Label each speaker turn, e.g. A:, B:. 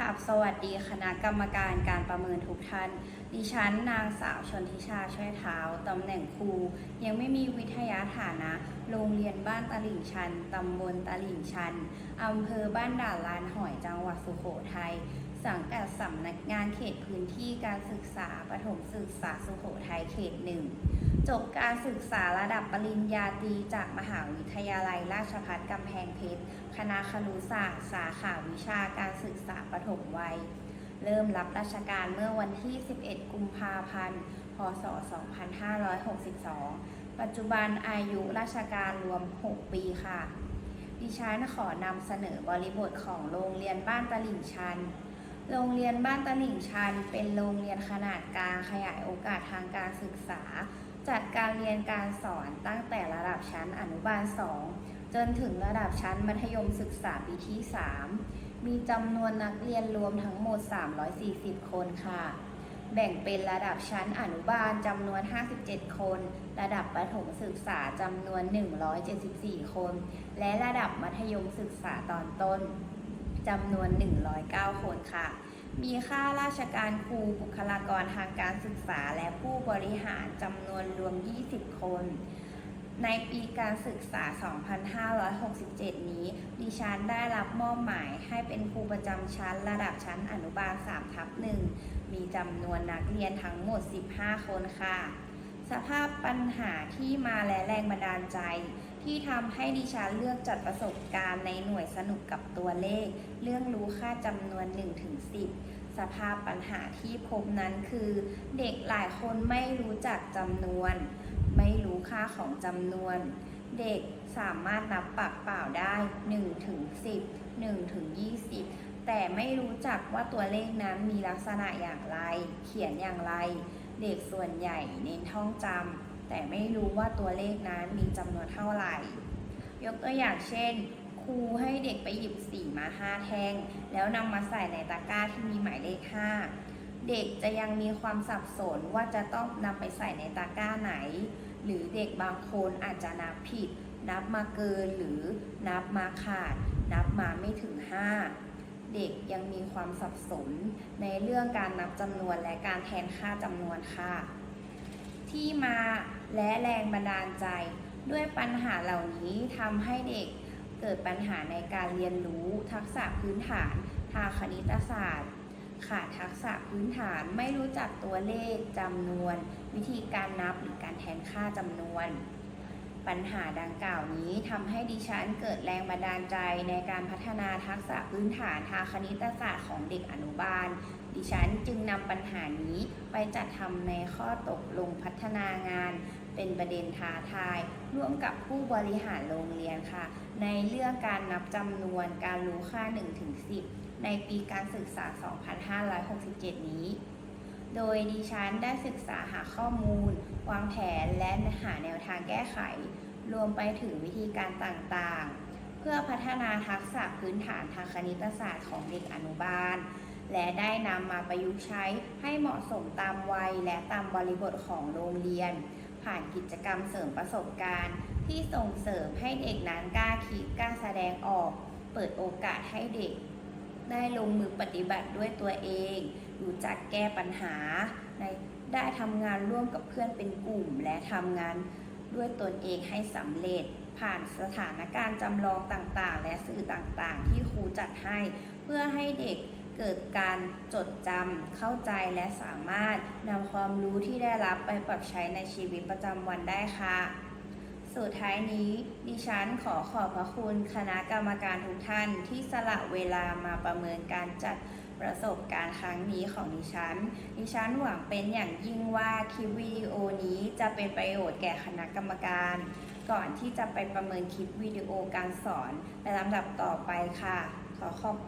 A: กับสวัสดีคณะกรรมการการประเมินทุกท่าน ดิฉันนางสาวชนทิชาช่วยเท้าตำแหน่งครู ยังไม่มีวิทยาฐานะ โรงเรียนบ้านตลิ่งชัน ตำบลตลิ่งชัน อำเภอบ้านด่านลานหอยจังหวัดสุโขทัย สังกัดสำนักงานเขตพื้นที่การศึกษาประถมศึกษาสุโขทัยเขตหนึ่งจบการศึกษาระดับปริญญาตรีจากมหาวิทยาลัยราชภัฏกำแพงเพชร คณะครุศาสตร์ สาขาวิชาการศึกษาประถมวัย เริ่มรับราชการเมื่อวันที่ 11 กุมภาพันธ์ พศ 2562 ปัจจุบันอายุราชการรวม 6 ปีค่ะ ดิฉันขอนำเสนอบริบทของโรงเรียนบ้านตลิ่งชัน โรงเรียนบ้านตลิ่งชัน เป็นโรงเรียนขนาดกลางขยายโอกาสทางการศึกษา จัดการเรียนการสอนตั้งแต่ระดับชั้นอนุบาล 2 จนถึงระดับชั้นมัธยมศึกษาปีที่ 3 มีจำนวนนักเรียนรวมทั้งหมด 340 คนค่ะ แบ่งเป็นระดับชั้นอนุบาลจำนวน 57 คน ระดับประถมศึกษาจำนวน 174 คน และระดับมัธยมศึกษาตอนต้น จำนวน 109 คนค่ะ มีค่าราชการครูบุคลากรทางการศึกษาและผู้บริหารจำนวนรวม 20 คน ในปีการศึกษา 2567 นี้ ดิฉันได้รับมอบหมายให้เป็นครูประจำชั้นระดับชั้นอนุบาล3ทับ1มีจำนวนนักเรียนทั้งหมด 15 คนค่ะ สภาพปัญหาที่มาและแรงบันดาลใจ ที่ทำให้ดิฉันเลือกจัดประสบการณ์ในหน่วยสนุกกับตัวเลข เรื่องรู้ค่าจำนวน 1-10 สภาพปัญหาที่พบนั้นคือ เด็กหลายคนไม่รู้จักจำนวน ไม่รู้ค่าของจำนวน เด็กสามารถนับปากเปล่าได้1ถึง10 1ถึง20 แต่ไม่รู้จักว่าตัวเลขนั้นมีลักษณะอย่างไร เขียนอย่างไร เด็กส่วนใหญ่เน้นท่องจำแต่ไม่รู้ว่าตัวเลขนั้นมีจำนวนเท่าไหร่ ยกตัวอย่างเช่น ครูให้เด็กไปหยิบสีมา5แท่ง แล้วนำมาใส่ในตะกร้าที่มีหมายเลข 5 เด็กจะยังมีความสับสนว่าจะต้องนำไปใส่ในตะกร้าไหน หรือเด็กบางคนอาจจะนับผิด นับมาเกินหรือนับมาขาด นับมาไม่ถึง 5 เด็กยังมีความสับสนในเรื่องการนับจำนวนและการแทนค่าจำนวนค่ะ ที่มาและแรงบันดาลใจด้วยปัญหาเหล่านี้ทำให้เด็กเกิดปัญหาในการเรียนรู้ทักษะพื้นฐานทางคณิตศาสตร์ ขาดทักษะพื้นฐานไม่รู้จักตัวเลขจำนวน วิธีการนับหรือการแทนค่าจำนวน ปัญหาดังกล่าวนี้ทำให้ดิฉันเกิดแรงบันดาลใจในการพัฒนาทักษะพื้นฐานทางคณิตศาสตร์ของเด็กอนุบาล ดิฉันจึงนำปัญหานี้ไปจัดทำในข้อตกลงพัฒนางาน เป็นประเด็นท้าทาย ร่วมกับผู้บริหารโรงเรียนค่ะ ในเรื่องการนับจำนวนการรู้ค่า 1-10 ในปีการศึกษา 2567 นี้ โดยดิฉันได้ศึกษาหาข้อมูล วางแผนและหาแนวทางแก้ไข รวมไปถึงวิธีการต่างๆ เพื่อพัฒนาทักษะพื้นฐานทางคณิตศาสตร์ของเด็กอนุบาล และได้นำมาประยุกต์ใช้ให้เหมาะสมตามวัยและตามบริบทของโรงเรียน ผ่านกิจกรรมเสริมประสบการณ์ ที่ส่งเสริมให้เด็กนั้นกล้าคิดกล้าแสดงออก เปิดโอกาสให้เด็ก ได้ลงมือปฏิบัติด้วยตัวเอง รู้จักแก้ปัญหาในได้ทำงานร่วมกับเพื่อนเป็นกลุ่ม และทำงานด้วยตนเองให้สำเร็จ ผ่านสถานการณ์จำลองต่างๆ และสื่อต่างๆ ที่ครูจัดให้ เพื่อให้เด็กเกิดการจดจำเข้าใจและสามารถนำความรู้ที่ได้รับไปปรับใช้ในชีวิตประจำวันได้ค่ะ สุดท้ายนี้ดิฉันขอขอบพระคุณคณะกรรมการทุกท่านที่สละเวลามาประเมินการจัดประสบการณ์ครั้งนี้ของดิฉัน ดิฉันหวังเป็นอย่างยิ่งว่าคลิปวิดีโอนี้จะเป็นประโยชน์แก่คณะกรรมการ ก่อนที่จะไปประเมินคลิปวิดีโอการสอนในลำดับต่อไปค่ะ ขอขอบ